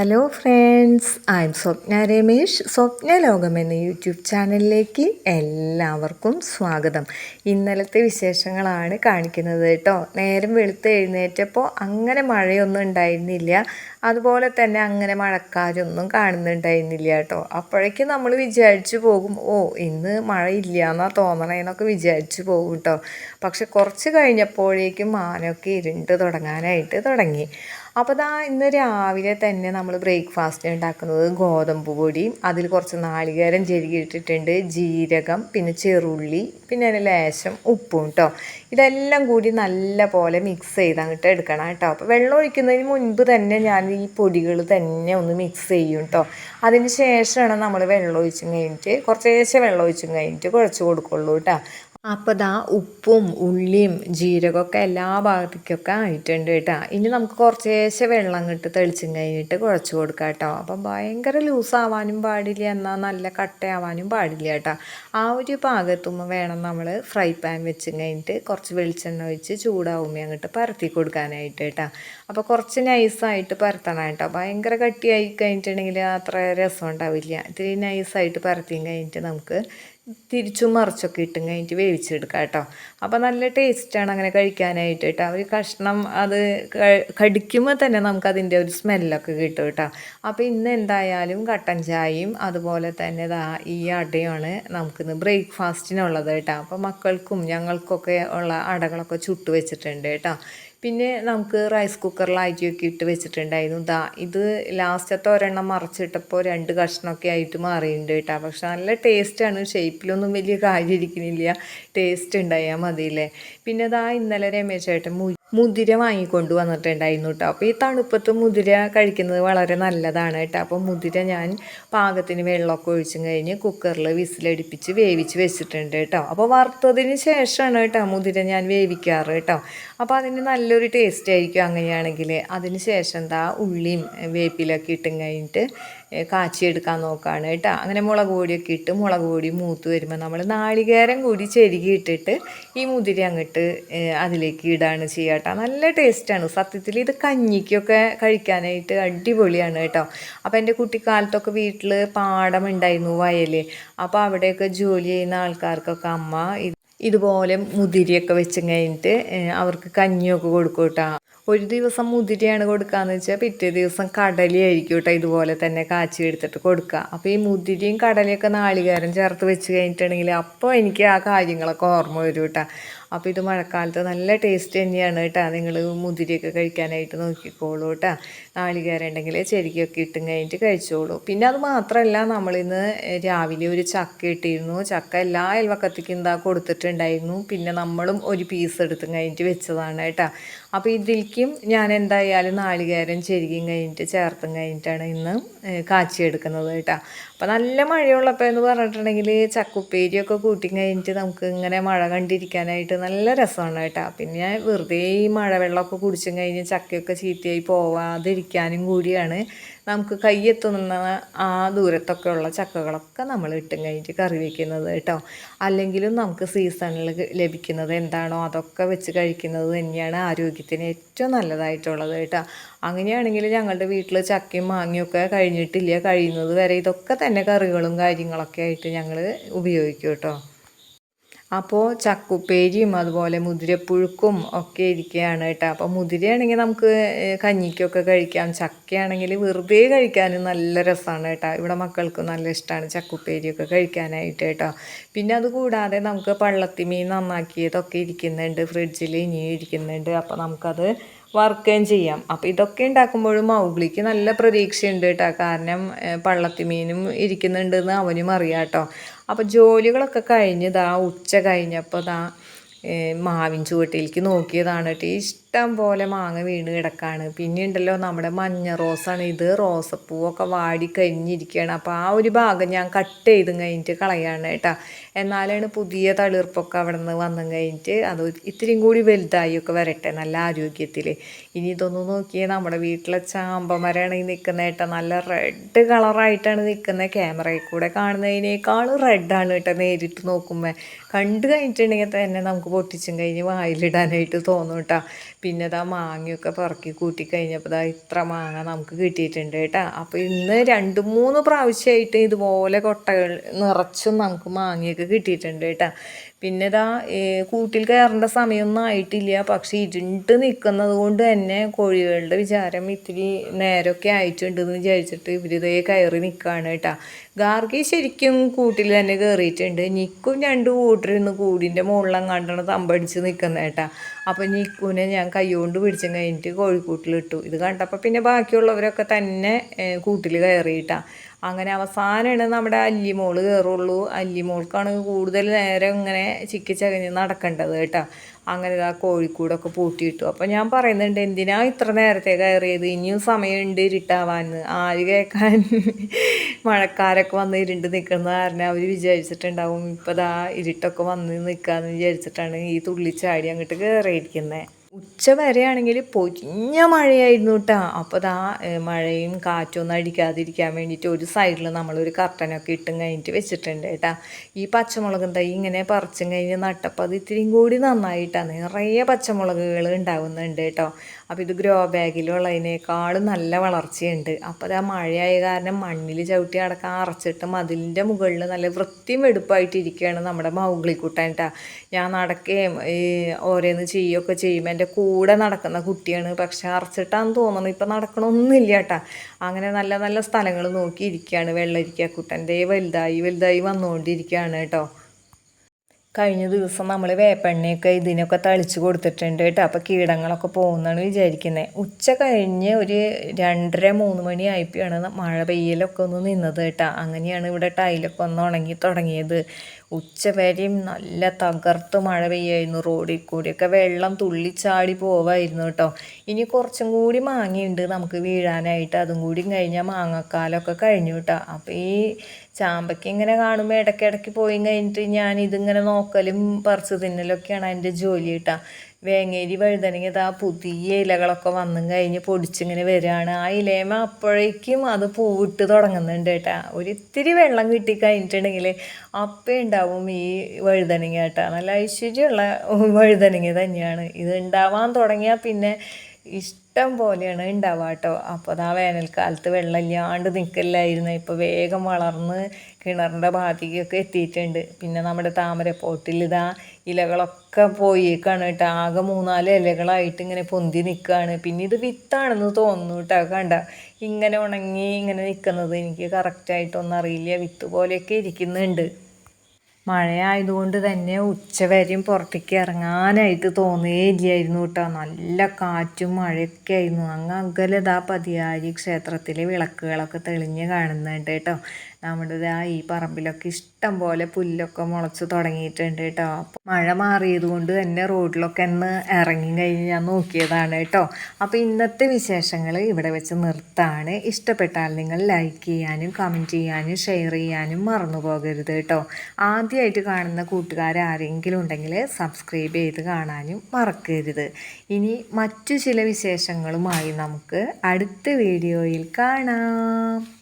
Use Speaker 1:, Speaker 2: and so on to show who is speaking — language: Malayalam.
Speaker 1: Hello, friend. Friends I am Swapna Ramesh Swapna Lokam എന്ന യൂട്യൂബ് ചാനലിലേക്ക് എല്ലാവർക്കും സ്വാഗതം. ഇന്നലത്തെ വിശേഷങ്ങളാണ് കാണിക്കുന്നത് കേട്ടോ. നേരം വെളുത്ത് എഴുന്നേറ്റപ്പോൾ അങ്ങനെ മഴയൊന്നും ഉണ്ടായിരുന്നില്ല. അതുപോലെ തന്നെ അങ്ങനെ മഴക്കാരൊന്നും കാണുന്നുണ്ടായിരുന്നില്ല കേട്ടോ. അപ്പോഴേക്കും നമ്മൾ വിചാരിച്ചു പോകും ഓ ഇന്ന് മഴ ഇല്ല എന്നാ തോന്നണേന്നൊക്കെ വിചാരിച്ചു പോകും കേട്ടോ. പക്ഷെ കുറച്ച് കഴിഞ്ഞപ്പോഴേക്കും മാനൊക്കെ ഇരുണ്ട് തുടങ്ങാനായിട്ട് തുടങ്ങി. അപ്പോൾ ദാ ഇന്ന് രാവിലെ തന്നെ നമ്മൾ ബ്രേക്ക്ഫാസ്റ്റ് ഉണ്ടാക്കുന്നത് ഗോതമ്പ് പൊടി അതിൽ കുറച്ച് നാളികേരം ചെരുകിയിട്ടിട്ടുണ്ട് ജീരകം പിന്നെ ചെറുള്ളി പിന്നെ അതിന് ലേശം ഉപ്പും കേട്ടോ ഇതെല്ലാം കൂടി നല്ല പോലെ മിക്സ് ചെയ്ത് അങ്ങോട്ട് എടുക്കണം കേട്ടോ. അപ്പോൾ വെള്ളം ഒഴിക്കുന്നതിന് മുൻപ് തന്നെ ഞാൻ ഈ പൊടികൾ തന്നെ ഒന്ന് മിക്സ് ചെയ്യും കേട്ടോ അതിന് ശേഷമാണ് നമ്മൾ വെള്ളം ഒഴിച്ചും കഴിഞ്ഞിട്ട് കുറച്ചേശ്ശെ വെള്ളം ഒഴിച്ചും കഴിഞ്ഞിട്ട് കുഴച്ച് കൊടുക്കുള്ളൂ കേട്ടോ അപ്പോൾ ദാ ഉപ്പും ഉള്ളിയും ജീരകമൊക്കെ എല്ലാ ഭാഗത്തേക്കൊക്കെ ആയിട്ടുണ്ട് കേട്ടോ. ഇനി നമുക്ക് കുറച്ചേശ്ശെ വെള്ളം കിട്ടി തെളിച്ചും കഴിഞ്ഞിട്ട് കുഴച്ച് കൊടുക്കാം കേട്ടോ. അപ്പം ഭയങ്കര ലൂസാവാനും പാടില്ല. എന്നാൽ നല്ല കട്ടയാവാനും പാടില്ല കേട്ടോ. ആ ഒരു പാകത്തുമ്പോൾ വേണം നമ്മൾ ഫ്രൈ പാൻ വെച്ചും കഴിഞ്ഞിട്ട് കുറച്ച് വെളിച്ചെണ്ണ ഒഴിച്ച് ചൂടാവുമ്പോൾ അങ്ങോട്ട് പരത്തി കൊടുക്കാനായിട്ട് കേട്ടോ. അപ്പോൾ കുറച്ച് നൈസായിട്ട് പരത്തണം കേട്ടോ. ഭയങ്കര കട്ടിയായി കഴിഞ്ഞിട്ടുണ്ടെങ്കിൽ അത്ര രസം ഉണ്ടാവില്ല. ഇത്തിരി നൈസായിട്ട് പരത്തിയും കഴിഞ്ഞിട്ട് നമുക്ക് തിരിച്ചും മറിച്ചൊക്കെ ഇട്ടും കഴിഞ്ഞിട്ട് വേവിച്ചെടുക്കാം കേട്ടോ. അപ്പോൾ നല്ല ടേസ്റ്റാണ് അങ്ങനെ കഴിക്കാനായിട്ട് കേട്ടോ. ഒരു കഷ്ണം അത് കടിക്കുമ്പോൾ തന്നെ നമുക്ക് അതിന്റെ ഒരു സ്മെല്ലൊക്കെ കിട്ടും കേട്ടോ. അപ്പോൾ ഇന്ന് എന്തായാലും കട്ടൻ ചായയും അതുപോലെ തന്നെ ദാ ഈ അടയാണ് നമുക്കിന്ന് ബ്രേക്ക്ഫാസ്റ്റിനുള്ളത് കേട്ടോ. അപ്പോൾ മക്കൾക്കും ഞങ്ങൾക്കൊക്കെ ഉള്ള അടകളൊക്കെ ചുട്ടു വെച്ചിട്ടുണ്ട് കേട്ടോ. പിന്നെ നമുക്ക് റൈസ് കുക്കറിൽ കുക്കറിലാക്കിയൊക്കെ ഇട്ട് വെച്ചിട്ടുണ്ടായിരുന്നു. ദാ ഇത് ലാസ്റ്റത്തെ ഒരെണ്ണം മറച്ചിട്ടപ്പോൾ രണ്ട് കഷ്ണമൊക്കെ ആയിട്ട് മാറിയിട്ടുണ്ട് കേട്ടോ. പക്ഷെ നല്ല ടേസ്റ്റാണ് ഷേപ്പിലൊന്നും വലിയ കാര്യം ഇരിക്കുന്നില്ല. ടേസ്റ്റ് ഉണ്ടായാൽ മതിയില്ലേ? പിന്നെ ദാ ഇന്നലെ രമേശ് ചേട്ടൻ മുതിര വാങ്ങിക്കൊണ്ട് വന്നിട്ടുണ്ടായിരുന്നു കേട്ടോ അപ്പോൾ ഈ തണുപ്പത്ത് മുതിര കഴിക്കുന്നത് വളരെ നല്ലതാണ് കേട്ടോ അപ്പോൾ മുതിര ഞാൻ പാകത്തിന് വെള്ളമൊക്കെ ഒഴിച്ചും കഴിഞ്ഞ് കുക്കറിൽ വിസിലടിപ്പിച്ച് വേവിച്ച് വെച്ചിട്ടുണ്ട് കേട്ടോ അപ്പോൾ വറുത്തതിന് ശേഷമാണ് കേട്ടോ മുതിര ഞാൻ വേവിക്കാറ് കേട്ടോ അപ്പോൾ അതിന് നല്ലൊരു ടേസ്റ്റ് ആയിരിക്കും അങ്ങനെയാണെങ്കിൽ. അതിന് ശേഷം എന്താ ഉള്ളിയും വേപ്പിലൊക്കെ ഇട്ടും കഴിഞ്ഞിട്ട് കാച്ചിയെടുക്കാൻ നോക്കുകയാണ് കേട്ടോ. അങ്ങനെ മുളക് പൊടിയൊക്കെ ഇട്ട് മുളക് പൊടി മൂത്ത് വരുമ്പോൾ നമ്മൾ നാളികേരം കൂടി ചെരുകി ഇട്ടിട്ട് ഈ മുതിരി അങ്ങോട്ട് അതിലേക്ക് ഇടാണ് ചെയ്യുക കേട്ടോ നല്ല ടേസ്റ്റാണ് സത്യത്തിൽ ഇത് കഞ്ഞിക്കൊക്കെ കഴിക്കാനായിട്ട് അടിപൊളിയാണ് കേട്ടോ. അപ്പോൾ എന്റെ കുട്ടിക്കാലത്തൊക്കെ വീട്ടിൽ പാടം ഉണ്ടായിരുന്നു വയൽ അപ്പോൾ അവിടെയൊക്കെ ജോലി ചെയ്യുന്ന ആൾക്കാർക്കൊക്കെ അമ്മ ഇതുപോലെ മുതിരിയൊക്കെ വെച്ച് കഴിഞ്ഞിട്ട് അവർക്ക് കഞ്ഞിയൊക്കെ കൊടുക്കും കേട്ടോ ഒരു ദിവസം മുതിരിയാണ് കൊടുക്കാന്ന് വെച്ചാൽ പിറ്റേ ദിവസം കടലയായിരിക്കും കേട്ടോ ഇതുപോലെ തന്നെ കാച്ചി എടുത്തിട്ട് കൊടുക്കുക അപ്പോൾ ഈ മുതിരിയും കടലയൊക്കെ നാളികേരം ചേർത്ത് വെച്ച് കഴിഞ്ഞിട്ടുണ്ടെങ്കിൽ അപ്പോൾ എനിക്ക് ആ കാര്യങ്ങളൊക്കെ ഓർമ്മ വരും കേട്ടോ. അപ്പോൾ ഇത് മഴക്കാലത്ത് നല്ല ടേസ്റ്റ് തന്നെയാണ് കേട്ടോ നിങ്ങൾ മുതിരിയൊക്കെ കഴിക്കാനായിട്ട് നോക്കിക്കോളൂ കേട്ടോ നാളികേരം ഉണ്ടെങ്കിൽ ചെരിക്കൊക്കെ ഇട്ടും കഴിഞ്ഞിട്ട് കഴിച്ചോളൂ. പിന്നെ അത് മാത്രമല്ല നമ്മളിന്ന് രാവിലെ ഒരു ചക്ക ഇട്ടിരുന്നു. ചക്ക എല്ലാ അയൽവക്കത്തേക്കും എന്താ കൊടുത്തിട്ടുണ്ടായിരുന്നു. പിന്നെ നമ്മളും ഒരു പീസ് എടുത്തും കഴിഞ്ഞിട്ട് വെച്ചതാണ് കേട്ടോ അപ്പോൾ ഇതിലേക്കും ഞാൻ എന്തായാലും നാളികേരം ചെരുകിയും കഴിഞ്ഞിട്ട് ചേർത്തും കഴിഞ്ഞിട്ടാണ് ഇന്ന് കാച്ചിയെടുക്കുന്നത് കേട്ടോ. അപ്പോൾ നല്ല മഴയുള്ളപ്പോൾ എന്ന് പറഞ്ഞിട്ടുണ്ടെങ്കിൽ ചക്കുപ്പേരിയൊക്കെ കൂട്ടി കഴിഞ്ഞിട്ട് നമുക്ക് ഇങ്ങനെ മഴ കണ്ടിരിക്കാനായിട്ട് നല്ല രസമാണ് കേട്ടോ. പിന്നെ വെറുതെ ഈ മഴവെള്ളമൊക്കെ കുടിച്ചും കഴിഞ്ഞ് ചക്കയൊക്കെ ചീത്തയായി പോവാതിരിക്കാനും കൂടിയാണ് നമുക്ക് കയ്യെത്തുന്ന ആ ദൂരത്തൊക്കെ ഉള്ള ചക്കകളൊക്കെ നമ്മൾ ഇട്ടും കഴിഞ്ഞിട്ട് കറി വയ്ക്കുന്നത് കേട്ടോ. അല്ലെങ്കിലും നമുക്ക് സീസണിൽ ലഭിക്കുന്നത് എന്താണോ അതൊക്കെ വെച്ച് കഴിക്കുന്നത് തന്നെയാണ് ആരോഗ്യത്തിന് ഏറ്റവും നല്ലതായിട്ടുള്ളത് കേട്ടോ. അങ്ങനെയാണെങ്കിൽ ഞങ്ങളുടെ വീട്ടിൽ ചക്കയും മാങ്ങയൊക്കെ കഴിഞ്ഞിട്ടില്ല. കഴിയുന്നത് വരെ ഇതൊക്കെ തന്നെ കറികളും കാര്യങ്ങളൊക്കെ ആയിട്ട് ഞങ്ങൾ ഉപയോഗിക്കും കേട്ടോ. അപ്പോൾ ചക്കുപ്പേരിയും അതുപോലെ മുതിരപ്പുഴുക്കും ഒക്കെ ഇരിക്കുകയാണ് കേട്ടോ. അപ്പോൾ മുതിരയാണെങ്കിൽ നമുക്ക് കഞ്ഞിക്കൊക്കെ കഴിക്കാം. ചക്കയാണെങ്കിൽ വെറുതെ കഴിക്കാനും നല്ല രസമാണ് കേട്ടോ. ഇവിടെ മക്കൾക്ക് നല്ല ഇഷ്ടമാണ് ചക്കുപ്പേരിയൊക്കെ കഴിക്കാനായിട്ട് കേട്ടോ. പിന്നെ അതുകൂടാതെ നമുക്ക് പള്ളത്തിമീൻ നന്നാക്കിയതൊക്കെ ഇരിക്കുന്നുണ്ട്. ഫ്രിഡ്ജിൽ ഇനിയും ഇരിക്കുന്നുണ്ട്. അപ്പോൾ നമുക്കത് വറുക്കുകയും ചെയ്യാം. അപ്പോൾ ഇതൊക്കെ ഉണ്ടാക്കുമ്പോഴും മൗഗ്ലിക്ക് നല്ല പ്രതീക്ഷയുണ്ട് കേട്ടോ. കാരണം പള്ളത്തിമീനും ഇരിക്കുന്നുണ്ടെന്ന് അവനും അറിയാം കേട്ടോ. അപ്പോൾ ജോലികളൊക്കെ കഴിഞ്ഞ് ദാ ഉച്ച കഴിഞ്ഞപ്പോൾ ദാ മാവിൻ ചുവട്ടിലേക്ക് നോക്കിയതാണ് കേട്ടോ ഇഷ്ടം പോലെ മാങ്ങ വീണ് കിടക്കാണ്. പിന്നെ ഉണ്ടല്ലോ നമ്മുടെ മഞ്ഞ റോസാണ്. ഇത് റോസപ്പൂവൊക്കെ വാടി കഴിഞ്ഞിരിക്കുകയാണ് അപ്പോൾ ആ ഒരു ഭാഗം ഞാൻ കട്ട് ചെയ്ത് കഴിഞ്ഞിട്ട് കളയാണ് കേട്ടോ. എന്നാലാണ് പുതിയ തളിർപ്പൊക്കെ അവിടെ നിന്ന് വന്നും കഴിഞ്ഞിട്ട് അത് ഇത്തിരിയും കൂടി വലുതായി ഒക്കെ വരട്ടെ നല്ല ആരോഗ്യത്തിൽ ഇനി ഇതൊന്ന് നോക്കിയേ നമ്മുടെ വീട്ടിലെ ചാമ്പമരാണ് ഈ നിൽക്കുന്നത് കേട്ടോ. നല്ല റെഡ് കളറായിട്ടാണ് നിൽക്കുന്നത്. ക്യാമറയിൽ കൂടെ കാണുന്നതിനേക്കാൾ റെഡാണ് കേട്ടോ നേരിട്ട് നോക്കുമ്പോൾ കണ്ടു കഴിഞ്ഞിട്ടുണ്ടെങ്കിൽ തന്നെ നമുക്ക് പൊട്ടിച്ചും കഴിഞ്ഞ് വായിലിടാനായിട്ട് തോന്നും കേട്ടോ. പിന്നെ ഇതാ മാങ്ങയൊക്കെ പെറുക്കി കൂട്ടി കഴിഞ്ഞപ്പോൾ ഇതാ ഇത്ര മാങ്ങ നമുക്ക് കിട്ടിയിട്ടുണ്ട് കേട്ടോ. അപ്പോൾ ഇന്ന് രണ്ട് മൂന്ന് പ്രാവശ്യമായിട്ട് ഇതുപോലെ കൊട്ടകൾ നിറച്ചും നമുക്ക് മാങ്ങയൊക്കെ കിട്ടിയിട്ടുണ്ട് കേട്ടോ. പിന്നെ ഇതാ കൂട്ടിൽ കയറേണ്ട സമയമൊന്നും ആയിട്ടില്ല. പക്ഷെ ഇരുണ്ട് നിൽക്കുന്നത് കൊണ്ട് തന്നെ കോഴികളുടെ വിചാരം ഇത്തിരി നേരമൊക്കെ ആയിട്ടുണ്ടെന്ന് വിചാരിച്ചിട്ട് ഇവരിതേ കയറി നിൽക്കുകയാണ് കേട്ടോ. ഗാർഗി ശരിക്കും കൂട്ടിൽ തന്നെ കയറിയിട്ടുണ്ട്. നിക്കും രണ്ട് കൂട്ടരിന്ന് കൂടിന്റെ മുകളിലെങ്ങാണ്ടാണ് തമ്പടിച്ച് നിൽക്കുന്നത് കേട്ടാ. അപ്പോൾ നിക്കുനെ ഞാൻ കൈകൊണ്ട് പിടിച്ചും കഴിഞ്ഞിട്ട് കോഴിക്കൂട്ടിലിട്ടു. ഇത് കണ്ടപ്പോൾ പിന്നെ ബാക്കിയുള്ളവരൊക്കെ തന്നെ കൂട്ടിൽ കയറിയിട്ടാ. അങ്ങനെ അവസാനമാണ് നമ്മുടെ അല്ലിമോൾ കയറുള്ളൂ. അല്ലിമോൾക്കാണ് കൂടുതൽ നേരം ഇങ്ങനെ ചിക്കി ചകഞ്ഞ് നടക്കേണ്ടത് കേട്ടോ. അങ്ങനെ ഇതാ കോഴിക്കൂടൊക്കെ പൂട്ടിയിട്ടു. അപ്പോൾ ഞാൻ പറയുന്നുണ്ട് എന്തിനാ ഇത്ര നേരത്തെ കയറിയത്? ഇനിയും സമയമുണ്ട് ഇരുട്ടാവാന്ന് ആര് കേൾക്കാൻ? മഴക്കാരൊക്കെ വന്ന് ഇരുണ്ട് നിൽക്കുന്ന കാരണം അവർ വിചാരിച്ചിട്ടുണ്ടാവും ഇപ്പോൾ ദാ ഇരുട്ടൊക്കെ വന്ന് നിൽക്കാമെന്ന് വിചാരിച്ചിട്ടാണ് ഈ തുള്ളിച്ചാടി അങ്ങോട്ട് കയറിയിരിക്കുന്നത് ഉച്ച വരെയാണെങ്കിൽ പൊരിഞ്ഞ മഴയായിരുന്നു കേട്ടോ അപ്പോൾ ദാ മഴയും കാറ്റൊന്നും അടിക്കാതിരിക്കാൻ വേണ്ടിയിട്ട് ഒരു സൈഡിൽ നമ്മളൊരു കർട്ടനൊക്കെ ഇട്ടും കഴിഞ്ഞിട്ട് വെച്ചിട്ടുണ്ട് കേട്ടോ ഈ പച്ചമുളകും തൈ ഇങ്ങനെ പറിച്ചും കഴിഞ്ഞ് നട്ടപ്പോൾ അത് ഇത്തിരിയും കൂടി നന്നായിട്ടാണ് നിറയെ പച്ചമുളകുകൾ ഉണ്ടാവുന്നുണ്ട് കേട്ടോ അപ്പോൾ ഇത് ഗ്രോ ബാഗിലുള്ളതിനേക്കാളും നല്ല വളർച്ചയുണ്ട്. അപ്പോൾ അത് ആ മഴയായ കാരണം മണ്ണിൽ ചവിട്ടി അടക്കാൻ അറച്ചിട്ട് മതിലിന്റെ മുകളിൽ നല്ല വൃത്തിയും വെടുപ്പായിട്ടിരിക്കുകയാണ് നമ്മുടെ മൗഗ്ലിക്കുട്ടൻ കേട്ടോ ഞാൻ നടക്കുകയും ഈ ഓരോന്ന് ചെയ്യുകയൊക്കെ ചെയ്യുമ്പോൾ എന്റെ കൂടെ നടക്കുന്ന കുട്ടിയാണ്. പക്ഷെ അറച്ചിട്ടാന്ന് തോന്നുന്നു ഇപ്പം നടക്കണമൊന്നുമില്ല കേട്ടാ അങ്ങനെ നല്ല നല്ല സ്ഥലങ്ങൾ നോക്കിയിരിക്കുകയാണ് വെള്ളരിക്കാക്കുട്ടന്റെ വലുതായി വലുതായി വന്നുകൊണ്ടിരിക്കുകയാണ് കേട്ടോ കഴിഞ്ഞ ദിവസം നമ്മൾ വേപ്പെണ്ണയൊക്കെ ഇതിനൊക്കെ തളിച്ച് കൊടുത്തിട്ടുണ്ട് കേട്ടോ. അപ്പോൾ കീടങ്ങളൊക്കെ പോകുന്നതാണ് വിചാരിക്കുന്നത് ഉച്ച കഴിഞ്ഞ് ഒരു രണ്ടര മൂന്ന് മണി ആയിപ്പോയാണ് മഴ പെയ്യലൊക്കെ ഒന്ന് നിന്നത് കേട്ടോ. അങ്ങനെയാണ് ഇവിടെ ടൈലൊക്കെ ഒന്ന് ഉണങ്ങി തുടങ്ങിയത്. ഉച്ച വരെയും നല്ല തകർത്ത് മഴ പെയ്യായിരുന്നു. റോഡിൽ കൂടിയൊക്കെ വെള്ളം തുള്ളിച്ചാടി പോവായിരുന്നു കേട്ടോ. ഇനി കുറച്ചും കൂടി മാങ്ങയുണ്ട് നമുക്ക് വീഴാനായിട്ട്. അതും കൂടി കഴിഞ്ഞാൽ മാങ്ങക്കാലമൊക്കെ കഴിഞ്ഞു കേട്ടോ. അപ്പോൾ ഈ ചാമ്പയ്ക്ക് ഇങ്ങനെ കാണുമ്പോൾ ഇടയ്ക്കിടയ്ക്ക് പോയി കഴിഞ്ഞിട്ട് ഞാൻ ഇതിങ്ങനെ നോക്കലും പറിച്ച് തിന്നലൊക്കെയാണ് എന്റെ ജോലി കേട്ടോ വേങ്ങേരി വഴുതനങ്ങ ആ പുതിയ ഇലകളൊക്കെ വന്നും കഴിഞ്ഞ് പൊടിച്ചിങ്ങനെ വരികയാണ് ആ ഇലയമ അപ്പോഴേക്കും അത് പൂവിട്ട് തുടങ്ങുന്നുണ്ട് കേട്ടാ ഒരിത്തിരി വെള്ളം കിട്ടി കഴിഞ്ഞിട്ടുണ്ടെങ്കിൽ അപ്പം ഉണ്ടാവും ഈ വഴുതനങ്ങ കേട്ടാ നല്ല ഐശ്വര്യമുള്ള വഴുതനങ്ങ തന്നെയാണ്. ഇത് ഉണ്ടാവാൻ തുടങ്ങിയാൽ പിന്നെ ഇഷ്ടം പോലെയാണ് ഉണ്ടാവുക കേട്ടോ. അപ്പോൾ അതാ വേനൽക്കാലത്ത് വെള്ളമില്ലാണ്ട് നിൽക്കില്ലായിരുന്നു. ഇപ്പോൾ വേഗം വളർന്ന് കിണറിന്റെ ഭാഗത്തേക്കൊക്കെ എത്തിയിട്ടുണ്ട്. പിന്നെ നമ്മുടെ താമരപ്പോട്ടിൽ ഇതാ ഇലകളൊക്കെ പോയേക്കാണ് കേട്ടോ. ആകെ മൂന്നാൽ ഇലകളായിട്ട് ഇങ്ങനെ പൊന്തി നിൽക്കുകയാണ്. പിന്നെ ഇത് വിത്താണെന്ന് തോന്നുന്നു കേട്ടോ. കണ്ട ഇങ്ങനെ ഉണങ്ങി ഇങ്ങനെ നിൽക്കുന്നത് എനിക്ക് കറക്റ്റായിട്ടൊന്നും അറിയില്ല. വിത്ത് പോലെയൊക്കെ ഇരിക്കുന്നുണ്ട്. മഴയായതുകൊണ്ട് തന്നെ ഉച്ചവരെയും പുറത്തേക്ക് ഇറങ്ങാനായിട്ട് തോന്നുകയില്ലായിരുന്നു കേട്ടോ. നല്ല കാറ്റും മഴയൊക്കെ ആയിരുന്നു അങ്ങ് അകലതാ പതിയാരി ക്ഷേത്രത്തിലെ വിളക്കുകളൊക്കെ തെളിഞ്ഞ് കാണുന്നുണ്ട് കേട്ടോ. നമ്മുടെ ആ ഈ പറമ്പിലൊക്കെ ഇഷ്ടം പോലെ പുല്ലൊക്കെ മുളച്ച് തുടങ്ങിയിട്ടുണ്ട് കേട്ടോ. മഴ മാറിയത് കൊണ്ട് തന്നെ റോഡിലൊക്കെ ഒന്ന് ഇറങ്ങി കഴിഞ്ഞ് ഞാൻ നോക്കിയതാണ് കേട്ടോ. അപ്പോൾ ഇന്നത്തെ വിശേഷങ്ങൾ ഇവിടെ വെച്ച് നിർത്താണ്. ഇഷ്ടപ്പെട്ടാൽ നിങ്ങൾ ലൈക്ക് ചെയ്യാനും കമന്റ് ചെയ്യാനും ഷെയർ ചെയ്യാനും മറന്നു പോകരുത് കേട്ടോ. ആദ്യമായിട്ട് കാണുന്ന കൂട്ടുകാരാരെങ്കിലും ഉണ്ടെങ്കിൽ സബ്സ്ക്രൈബ് ചെയ്ത് കാണാനും മറക്കരുത്. ഇനി മറ്റു ചില വിശേഷങ്ങളുമായി നമുക്ക് അടുത്ത വീഡിയോയിൽ കാണാം.